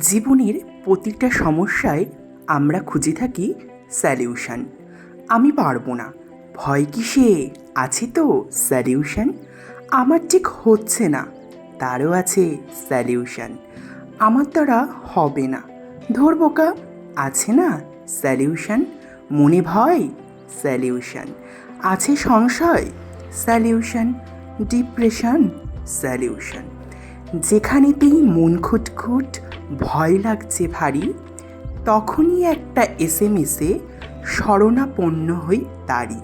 জীবনের প্রতিটা সমস্যায় আমরা খুঁজে থাকি সলিউশন আমি পারব না। ভয় কিসে? আছে তো সলিউশন আমার ঠিক হচ্ছে না। তারও আছে সলিউশন আমার দ্বারা হবে না। ধরবো কা আছে না সলিউশন মনে ভয়? সলিউশন আছে সংশয়? সলিউশন ডিপ্রেশন সলিউশন যেখানেতেই মন খুটখুট, ভয় লাগছে ভারী, তখনই একটা এস এম এসে শরণাপন্ন হই তারই।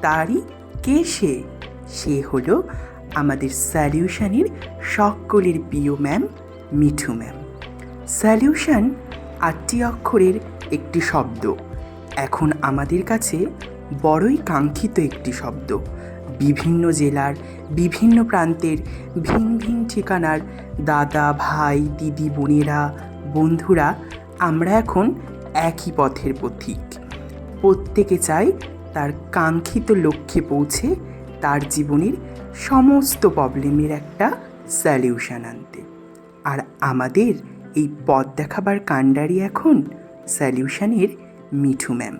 তারই কে সে? সে হলো আমাদের সলিউশনের সকলের প্রিয় ম্যাম, মিঠু ম্যাম। সলিউশন আটটি অক্ষরের একটি শব্দ। এখন আমাদের কাছে বড়ই কাঙ্ক্ষিত একটি শব্দ। বিভিন্ন জেলার বিভিন্ন প্রান্তের ভিন ভিন ঠিকানার দাদা, ভাই, দিদি, বোনেরা, বন্ধুরা আমরা এখন একই পথের পথিক প্রত্যেকে চায় তার কাঙ্ক্ষিত লক্ষ্যে পৌঁছে তার জীবনের সমস্ত প্রবলেমের একটা সলিউশন আনতে। আর আমাদের এই পথ দেখাবার কাণ্ডারি এখন সলিউশনের মিঠু ম্যাম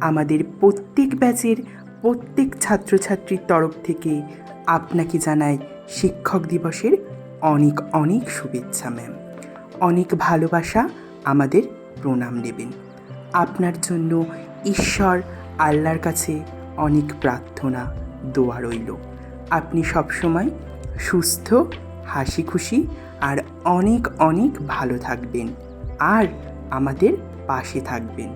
আমাদের প্রত্যেক ব্যাচের প্রত্যেক ছাত্রছাত্রীর তরফ থেকে আপনাকে জানাই শিক্ষক দিবসের অনেক অনেক শুভেচ্ছা ম্যাম অনেক ভালোবাসা আমাদের প্রণাম নেবেন। আপনার জন্য ঈশ্বর আল্লাহর কাছে অনেক প্রার্থনা, দোয়া রইল। আপনি সবসময় সুস্থ হাসি খুশি আর অনেক অনেক ভালো থাকবেন আর আমাদের পাশে থাকবেন।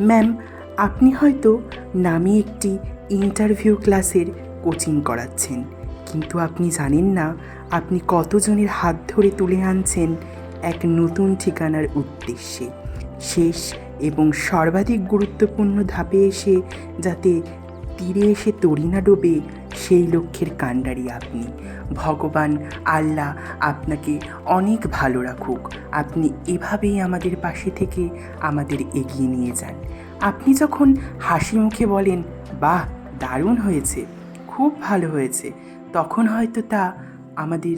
ম্যাম আপনি হয়তো নামি একটি ইন্টারভিউ ক্লাসের কোচিং করাচ্ছেন, কিন্তু আপনি জানেন না আপনি কতজনের হাত ধরে তুলে আনছেন এক নতুন ঠিকানার উদ্দেশ্যে। শেষ এবং সর্বাধিক গুরুত্বপূর্ণ ধাপে এসে যাতে তীরে এসে তরি না ডোবে সেই লক্ষ্যের কাণ্ডারি আপনি। ভগবান, আল্লাহ আপনাকে অনেক ভালো রাখুক। আপনি এভাবেই আমাদের পাশে থেকে আমাদের এগিয়ে নিয়ে যান। আপনি যখন হাসি মুখে বলেন, বাহ, দারুণ হয়েছে, খুব ভালো হয়েছে, তখন হয়তো তা আমাদের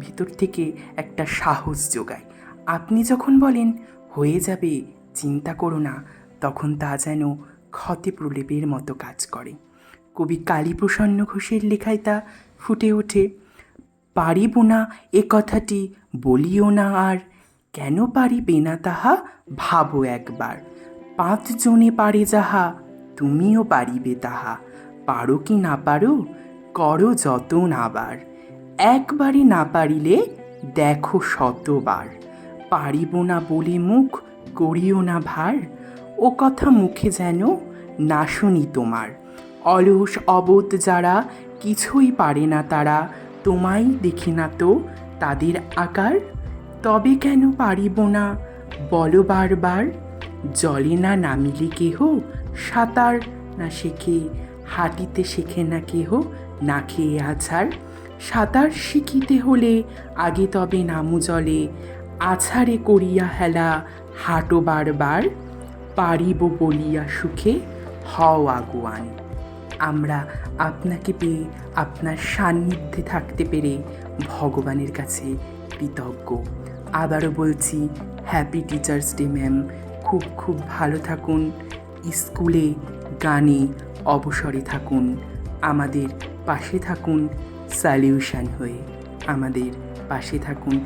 ভিতর থেকে একটা সাহস যোগায়। আপনি যখন বলেন, হয়ে যাবে, চিন্তা করো না, তখন তা যেন ক্ষতে প্রলেপের মতো কাজ করে। কবি কালীপ্রসন্ন ঘোষের লেখায় তা ফুটে ওঠে। পারিব না এ কথাটি, বলিও না আর। কেন পারিবে না তাহা? ভাবো একবার। পাঁচজনে পারে যাহা, তুমিও পারিবে তাহা। পারো কি না পারো? করো যতন আবার। একবারে না পারিলে দেখো শতবার। পারিব না বলে মুখ, করিও না ভার। ও কথা মুখে যেন না শুনি তোমার। অলস অবোধ যারা, কিছুই পারে না তারা। তোমায় দেখি না তো তাদের আকার? তবে কেন পারিব না? বলো বারবার। জলে না নামিলে কেহ? সাঁতার না শেখে? হাঁটিতে শেখে না কেহ? না খেয়ে আছাড়? সাঁতার শিখিতে হলে আগে তবে নামু জলে। আছাড়ে করিয়া হেলা, হাঁটো বারবার। পারিব বলিয়া সুখে? হও আগুয়ান। আমরা আপনাকে পেয়ে আপনার সান্নিধ্যে থাকতে পেরে ভগবানের কাছে কৃতজ্ঞ। আবারও বলছি হ্যাপি টিচার্স ডে ম্যাম খুব খুব ভালো থাকুন। স্কুলে গানে অবসরে থাকুন। আমাদের পাশে থাকুন। সলিউশন হয়ে আমাদের পাশে থাকুন।